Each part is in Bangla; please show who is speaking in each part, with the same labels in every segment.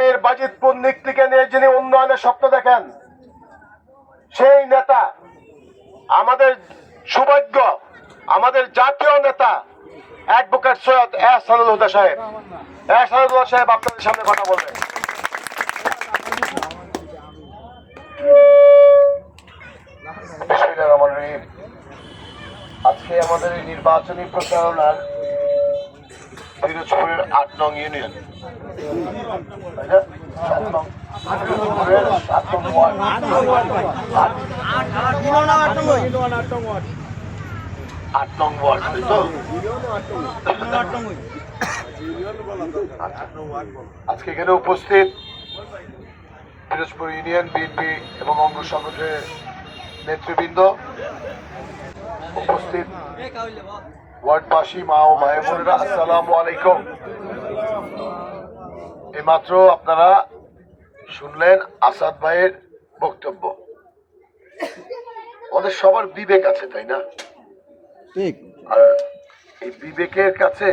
Speaker 1: আগামীর বাজিতপুর নিকলিকে নিয়ে যিনি উন্নয়নের স্বপ্ন দেখেন, সেই নেতা আমাদের সৌভাগ্য, আমাদের জাতীয় নেতা অ্যাডভোকেট সৈয়দ এহসানুল হুদা সাহেব। এহসানুল হুদা সাহেব আপনাদের সামনে কথা বলবেন। আজকে আমাদের নির্বাচনী প্রচারণার পিরোজপুরের আট নং ইউনিয়ন। আট- নং ওয়ার্ড। আজকে এখানে উপস্থিত পিরোজপুর ইউনিয়ন বিএনপি এবং অঙ্গ সংগঠনের নেতৃবৃন্দ উপস্থিত ওয়ার্ডবাসী মা ও মায়ের বোনেরা আসসালামু আলাইকুম। এইমাত্র আপনারা শুনলেন আসাদ ভাইয়ের বক্তব্য। আমাদের সবার বিবেক আছে তাই না?
Speaker 2: ঠিক।
Speaker 1: আর এই বিবেকের কাছে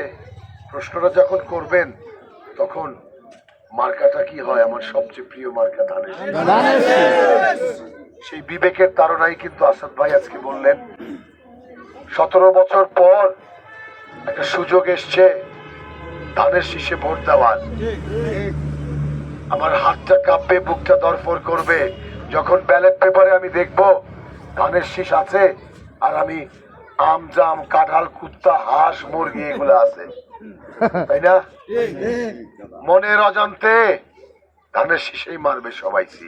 Speaker 1: প্রশ্নটা যখন করবেন তখন মার্কাটা কি হয়? আমার সবচেয়ে প্রিয় মার্কা ধানের সেই বিবেকের তারণাই কিন্তু আসাদ ভাই আজকে বললেন সতেরো বছর পর একটা সুযোগ এসছে, ধানের শীষে ভোট দেওয়ার। আমার হাতটা কাঁপবে, বুকটা দরফর করবে। যখন ব্যালট পেপারে আমি দেখব ধানের শীষ আছে, আর আমি আম, জাম, কাঁঠাল, কুত্তা, হাঁস, মুরগি এগুলো আছে। তাই না? মনের অজান্তে ধানের শীষেই মারবে সবাই সি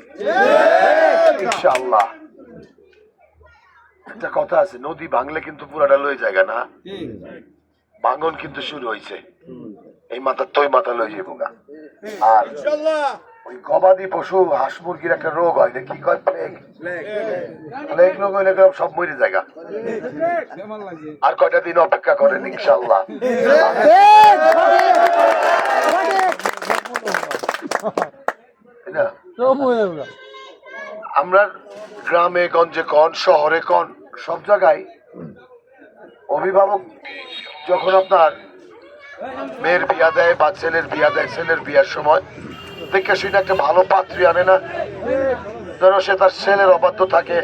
Speaker 1: ইনশাআল্লাহ। একটা কথা আছে নদী ভাঙলে কিন্তু পুরাটা লয়ে জায়গা না? ভাঙন কিন্তু শুরু হয়েছে এই মাথা তৈ মাথা লয়ে যাব গা। আর ওই গবাদি পশু হাঁস মুরগির একটা রোগ হয় না কি কয় প্লেগ? প্লেগ। রোগ হইলে সব মরে জায়গা আর কয়টা দিন অপেক্ষা করেন ইনশাল্লাহ আমরা গ্রামে গঞ্জে কন শহরে কন সব জায়গায় অভিভাবক যখন আপনার মেয়ের বিয়া দেয় বা ছেলের বিয়া দেয়, ছেলের বিয়ার সময়, দেখে সেটা একটা ভালো পাত্রী আনে না। ধরো সে তার ছেলের অবাধ্য থাকে,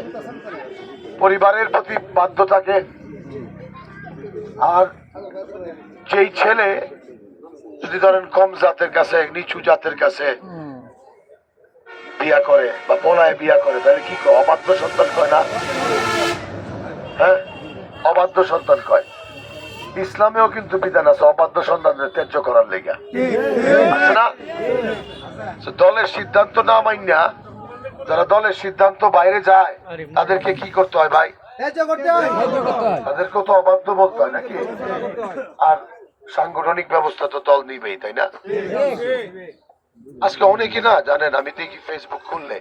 Speaker 1: পরিবারের প্রতি বাধ্য থাকে। আর যেই ছেলে যদি ধরেন কম জাতের কাছে, নিচু জাতের কাছে বিয়া করে বা পলায় বিয়া করে, তাহলে কি অবাধ্য সন্তান কয় না? হ্যাঁ অবাধ্য সন্তান কয়। ইসলামেও কিন্তু বিধান আছে অবাধ্য সন্তানদের ত্যায্য করার লেগা। আছে না দলের সিদ্ধান্ত না মাইনা যারা দলের সিদ্ধান্ত বাইরে যায় তাদেরকে কি করতে হয় ভাই? তাদেরকেও তো অবাধ্য বলতে হয় নাকি? আর সাংগঠনিক ব্যবস্থা তো দল নিবেই তাই না? আজকে অনেকে না জানেন আমি দেখি ফেসবুক খুললে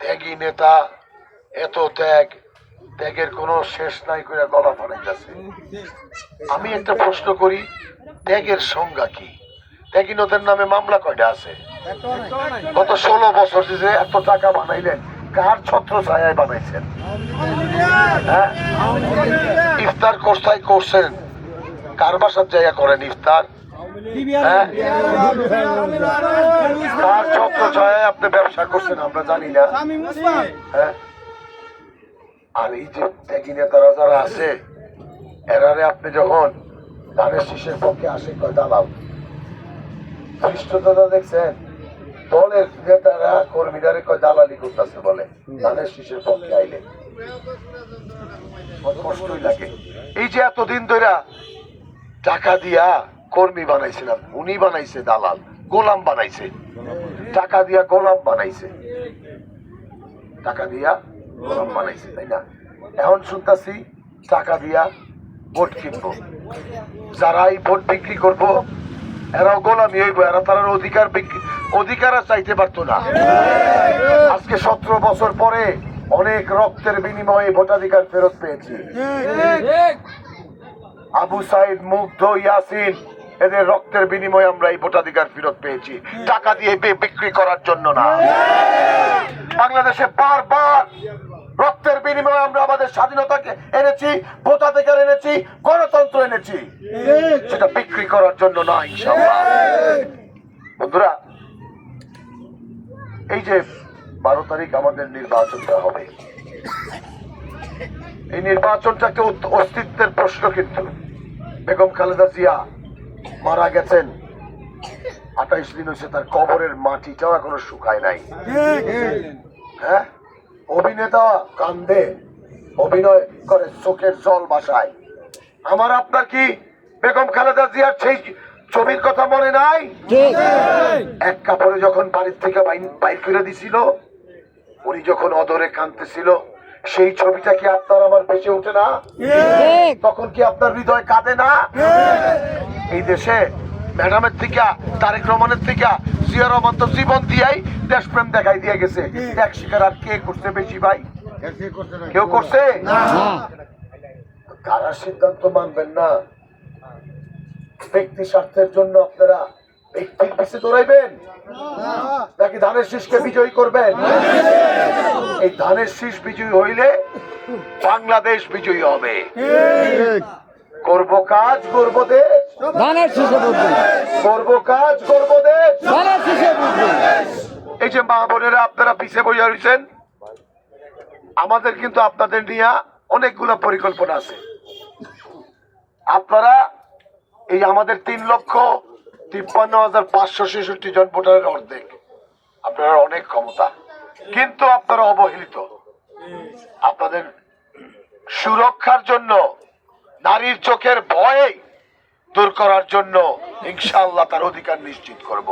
Speaker 1: ত্যাগী নেতা এত ত্যাগ ত্যাগের কোনো শেষ নাই করে গলা ফানাইতেছে আমি একটা প্রশ্ন করি, ত্যাগের সংজ্ঞা কি? ত্যাগীনতার নামে মামলা কয়টা আছে? গত ষোলো বছর যে এত টাকা বানাইলেন, কার ছত্র ছায় বানাইছেন? হ্যাঁ? ইফতার কোথায় করছেন? কার বাসার জায়গা করেন ইফতার? হ্যাঁ? কার ছত্র ছায় আপনি ব্যবসা করছেন আমরা জানি না। হ্যাঁ? আর এই যে ত্যাগী নেতারা যারা আছে, এরারে আপনি যখন ধানের শীষের পক্ষে আসে, কয় দালাল খ্রিস্টদাদা দেখছেন, দলের নেতারা কর্মীদারে কয়, দালালি করতেছে বলে। ধানের শীষের পক্ষে আইলে কষ্টই লাগে। এই যে এতদিন ধরে টাকা দিয়া কর্মী বানাইছে না উনি বানাইছে দালাল, গোলাম বানাইছে। টাকা দিয়া গোলাম বানাইছে। টাকা দিয়া গোলাম বানাইছে, তাই না? এখন শুনতাছি টাকা দিয়া ভোট কিনবো। যারা এই ভোট বিক্রি করব, এরাও গোলামি হইব, এরা অধিকার অধিকার আর চাইতে পারতো না। আজকে সতেরো বছর পরে অনেক রক্তের বিনিময়ে ভোটাধিকার ফেরত পেয়েছি। আবু সাইদ, মুগ্ধ, ইয়াসিন, এদের রক্তের বিনিময়ে আমরা এই ভোটাধিকার ফেরত পেয়েছি। টাকা দিয়ে বিক্রি করার জন্য না। বাংলাদেশে বারবার রক্তের বিনিময়ে আমরা আমাদের স্বাধীনতাকে এনেছি ভোটাধিকার এনেছি গণতন্ত্র এনেছি। সেটা বিক্রি করার জন্য না ইনশাআল্লাহ। বন্ধুরা এই যে বারো তারিখ আমাদের নির্বাচনটা হবে। এই নির্বাচনটাকে অস্তিত্বের প্রশ্ন কিন্তু। বেগম খালেদা জিয়া মারা গেছেন। আঠাইশ দিন হয়েছে তার কবরের মাটিটাও এখনও শুকায় নাই। হ্যাঁ? অভিনেতা কান্দে অভিনয় করে চোখের জল বাসায়। আমার আপনার কি বেগম খালেদা জিয়ার সেই ছবির কথা মনে নাই? এক কাপড়ে যখন বাড়ির থেকে বাইর করে দিছিল উনি যখন অদরে কাঁদতেছিল সেই ছবিটা কি আপনার আমার বেঁচে ওঠে না? তখন কি আপনার হৃদয় কাঁদে না? এই দেশে ম্যাডামের থেকে তারেক রহমানের থেকে জিয়া রহমান তো জীবন দিয়াই দেশপ্রেম দেখাই দিয়ে গেছে। এক শিকার আর কে করছে বেশি ভাই? কেউ করছে? কারা সিদ্ধান্ত মানবেন না? ব্যক্তি স্বার্থের জন্য আপনারা ব্যক্তির পিছিয়ে দৌড়াইবেন? নাকি ধানের শীষকে বিজয়ী করবেন? এই ধানের শীষ বিজয়ী হইলে বাংলাদেশ বিজয়ী হবে। করব কাজ করব দেশ।
Speaker 2: ধানের শীষে বুঝবেন।
Speaker 1: করব কাজ করব দেশ।
Speaker 2: ধানের শীষে বুঝবেন।
Speaker 1: এই যে মা বোনেরা আপনারা পিছিয়ে বইয়া রয়েছেন আমাদের কিন্তু আপনাদের নিয়ে অনেকগুলো পরিকল্পনা আছে। আপনারা এই আমাদের তিন লক্ষ তিপ্পান্ন হাজার পাঁচশো ছেষট্টি জন ভোটারের অর্ধেক। আপনারা অনেক ক্ষমতা। কিন্তু আপনারা অবহেলিত। আপনাদের সুরক্ষার জন্য নারীর চোখের ভয়ে দূর করার জন্য ইনশাআল্লাহ তার অধিকার নিশ্চিত করব।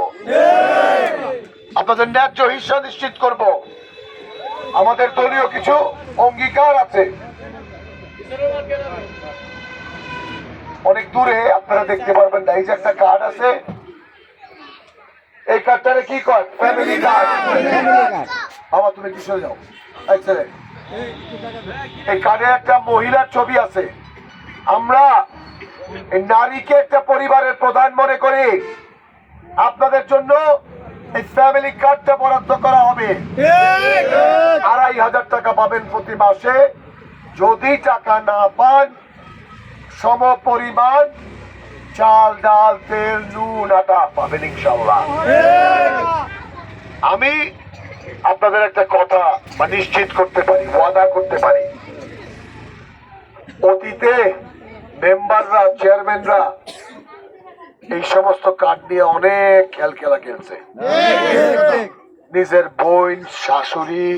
Speaker 1: আপনাদের ন্যায্য হিস্সা নিশ্চিত করব। আমাদের দলীয় কিছু অঙ্গীকার আছে। অনেক দূরে আপনারা দেখতে পারবেন না, এই যে একটা কার্ড আছে। এই কার্ডটারে কি কয়? ফ্যামিলি কার্ড বাবা, তুমি কিসে যাও। এই কার্ডে একটা মহিলার ছবি আছে। আমরা নারীকে একটা পরিবারের প্রধান মনে করি। আপনাদের জন্য এই ফ্যামিলি কার্ডটা বরাদ্দ করা হবে। আড়াই হাজার টাকা পাবেন প্রতি মাসে। যদি টাকা না পান, সম পরিমাণ চাল, ডাল, তেল, নুন, আটা পাবেন ইনশাল্লাহ আমি আপনাদের একটা কথা বা নিশ্চিত করতে পারি, ওয়াদা করতে পারি। অতীতে মেম্বাররা চেয়ারম্যানরা এই সমস্ত কার্ড নিয়ে অনেক খেল খেলা খেলছে। নিজের বোন শাশুড়ি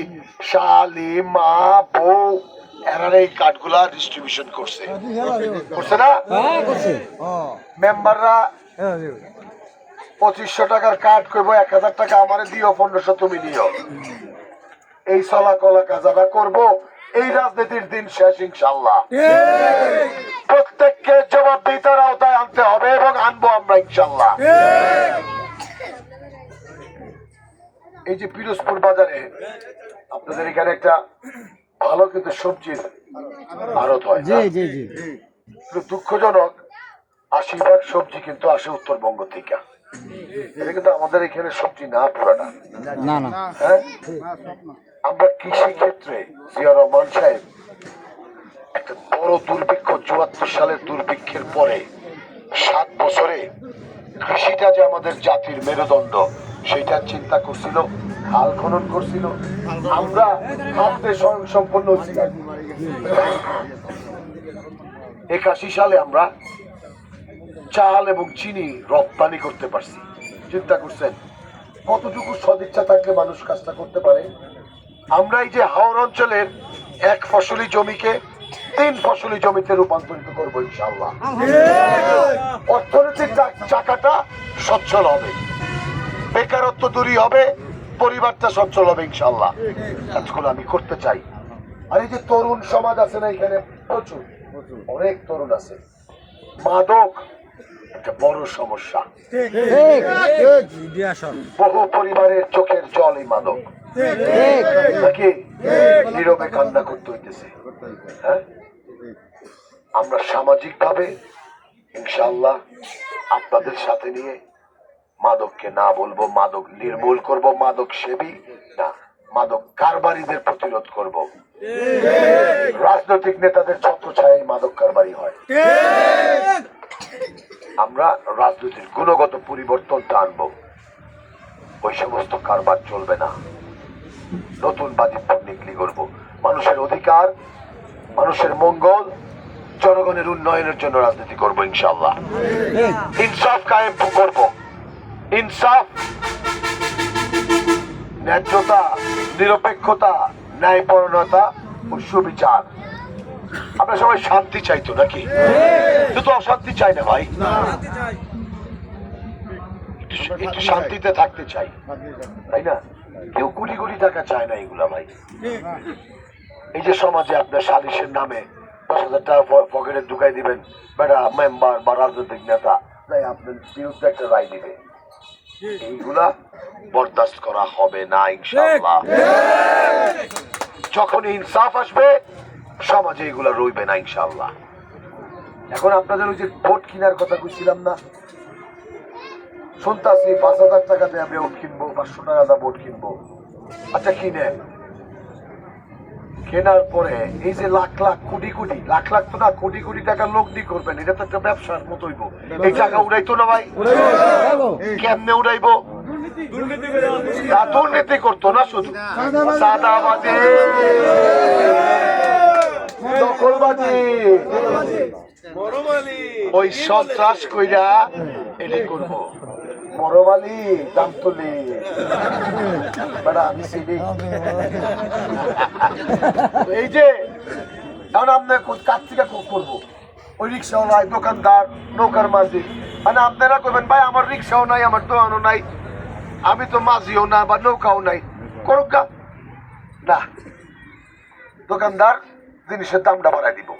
Speaker 1: শালি মা বউ এরা এই কার্ডগুলা ডিস্ট্রিবিউশন করছে। করছে না?
Speaker 2: হ্যাঁ
Speaker 1: মেম্বাররা পঁচিশশো টাকার কার্ড করব এক হাজার টাকা আমারে দিও পনেরোশো তুমি নিও। এই চলা কলা কাজারা করব এই রাজনীতির দিন শেষ ইনশাল্লাহ প্রত্যেককে জবাবদিহিতার আওতায় আনতে হবে এবং আনব আমরা ইনশাল্লাহ এই যে পিরোজপুর বাজারে আপনাদের এখানে একটা ভালো কিন্তু সবজির আড়ত হয় দুঃখজনক আশি ভাগ সবজি কিন্তু আসে উত্তরবঙ্গ থেকে। এটা কিন্তু আমাদের এখানে সবজি না পুরাটা।
Speaker 2: না না।
Speaker 1: হ্যাঁ? আমরা কৃষি ক্ষেত্রে জিয়া রহমান সাহেব একটা বড় দুর্ভিক্ষ চুয়াত্তর সালের দুর্ভিক্ষের পরে সাত বছরে কৃষিটা যে আমাদের জাতির মেরুদণ্ড চিন্তা করছিল খনন করছিল। আমরা স্বয়ং সম্পন্ন একাশি সালে আমরা চাল এবং চিনি রপ্তানি করতে পারছি। চিন্তা করছেন, কতটুকু সদিচ্ছা থাকলে মানুষ কাজটা করতে পারে? আমরা এই যে হাওর অঞ্চলের এক ফসলি জমিকে তিন ফসলি জমিতে রূপান্তরিত করব ইনশাল্লাহ অর্থনৈতিক চাকাটা সচ্ছল হবে। বেকারত্ব দূরী হবে পরিবারটা সচ্ছল হবে ইনশাল্লাহ কাজগুলো আমি করতে চাই। আর এই যে তরুণ সমাজ আছে না এখানে প্রচুর অনেক তরুণ আছে। মাদক একটা বড় সমস্যা। বহু পরিবারের চোখের জল এই মাদক। নাকি নীরবে কান্না করতে হইতেছে। হ্যাঁ? আমরা সামাজিক ভাবে ইনশাল্লাহ আপনাদের সাথে নিয়ে মাদককে না বলব, মাদক নির্মূল করব, মাদক সেবী না, মাদক কারবারিদের প্রতিরোধ করব। রাজনৈতিক নেতাদের ছত্র ছায় মাদক কারবারি হয়। আমরা রাজনীতির গুণগত পরিবর্তনটা আনব। ওই সমস্ত কারবার চলবে না। নতুন বাজি নিকলি করব মানুষের অধিকার, মানুষের মঙ্গল, জনগণের উন্নয়নের জন্য রাজনীতি করব ইনশাল্লাহ ইনসাফ কায়েম করব। ইনসাফ, ন্যায্যতা, নিরপেক্ষতা ন্যায়পরণতা ও সুবিচার। আমরা সবাই শান্তি চাইতো নাকি? শুধু অশান্তি চাই না ভাই? একটু শান্তিতে থাকতে চাই। তাই না? কেউ কোটি কোটি টাকা চায় না এগুলা ভাই। এই যে সমাজে আপনার সালিশের নামে দশ হাজার টাকা পকেটে ঢুকাই দিবেন, বেটা মেম্বার বা রাজনৈতিক নেতা, তাই আপনার বিরুদ্ধে একটা রায় দিবে। এইগুলা বরদাস্ত করা হবে না, ইনশাআল্লাহ। যখন ইনসাফ আসবে, সমাজে এগুলা রইবে না ইনশাল্লাহ এখন আপনাদের ওই যে ভোট কেনার কথা কইছিলাম না? শুনতাছি পাঁচ হাজার টাকাতে আমি ভোট পাঁচশো টাকা দিয়ে ভোট কিনবো। আচ্ছা কিনেন। কেনার পরে এই যে লাখ লাখ কোটি কোটি লাখ লাখ তো না কোটি কোটি টাকা লগ্নি করবেন এটা তো একটা ব্যবসার মতোইব এই টাকা উড়াইতো না ভাই। কেমনে উড়াইবো? দুর্নীতি করতো না শুধু। সাদাবাজি। দখলবাজি। ওই সন্ত্রাস কইরা এটি করব। মরবালি দাম তুলি বেড়া আমি চিনি। এই যে এখন কো- কার থেকে করব? ওই রিক্সাওয়ালা দোকানদার নৌকার মাঝি। মানে আপনারা করবেন ভাই আমার রিক্সাও নাই আমার দোকানও নাই। আমি তো মাঝিও না বা নৌকাও নাই। করুক। না। দোকানদার জিনিসের দামটা বাড়াই দিব।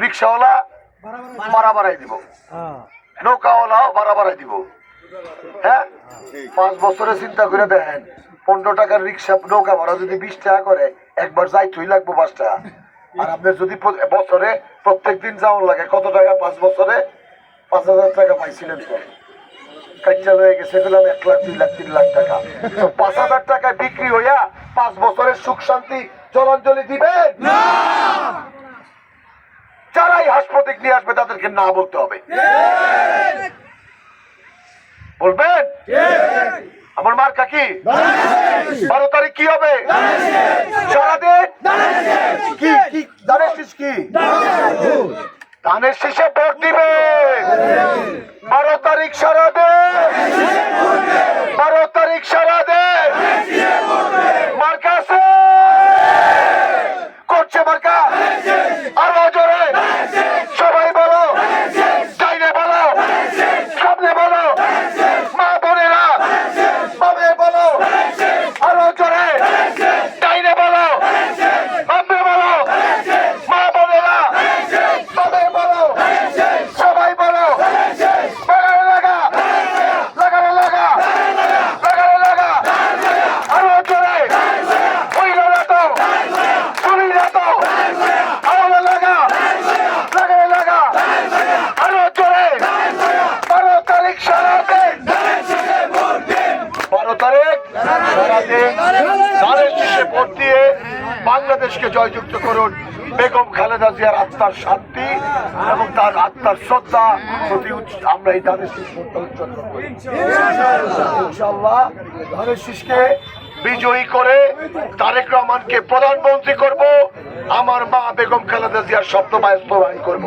Speaker 1: রিক্সাওয়ালা ভাড়া বাড়াই দিব। নৌকাওয়ালাও ভাড়া বাড়াই দিব। হ্যাঁ? পাঁচ বছরে চিন্তা করে দেখেন, পনেরো টাকার রিক্সা, নৌকা ভাড়া যদি বিশ টাকা করে, একবার যাই যাইতেই লাগবো পাঁচ টাকা। আর আপনার যদি বছরে প্রত্যেক দিন যাওয়ার লাগে, কত টাকা পাঁচ বছরে? পাঁচ হাজার টাকা পাইছিলেন কাচ্চা হয়ে গেছে, গেলাম এক লাখ, দুই লাখ, তিন লাখ টাকা। তো পাঁচ হাজার টাকায় বিক্রি হইয়া পাঁচ বছরের সুখ শান্তি, জলাঞ্জলি দিবেন? যারাই হাসপাতাল নিয়ে আসবে, তাদেরকে না বলতে হবে। বলবেন? আমার মার কাকি বারো তারিখ কি হবে? ধানের শীষে ভোট দিবে বারো তারিখ সারাদিন বারো তারিখ সারাদিন মার্কা আছে করছে মার্কা আরও জোরে সবাই বলো চাইনে বলো সামনে বলো মা বোনেরা বাবে বলো আরও জোরে চাইনে বলো সামনে বলো মা বোনেরা বাবে বলো সবাই বলো লাগানো লাগা লাগানো লাগা লাগানো লাগা আরও জোরে হইল না তো শুনি না তো আরও লাগা লাগানো লাগা আরও জোরে বারো তারিখ সারাদিন বারো তারিখ সারাদিন ধানের শীষে ভোট দিয়ে বাংলাদেশকে জয়যুক্ত করুন। বেগম খালেদা জিয়ার আত্মার শান্তি এবং তার আত্মার শ্রদ্ধা প্রতি আমরা এই ধানের শীষ ধানের বিজয়ী করে তারেক রহমানকে প্রধানমন্ত্রী করব, আমার মা বেগম খালেদা জিয়ার স্বপ্ন বাস্তবায়ন করব।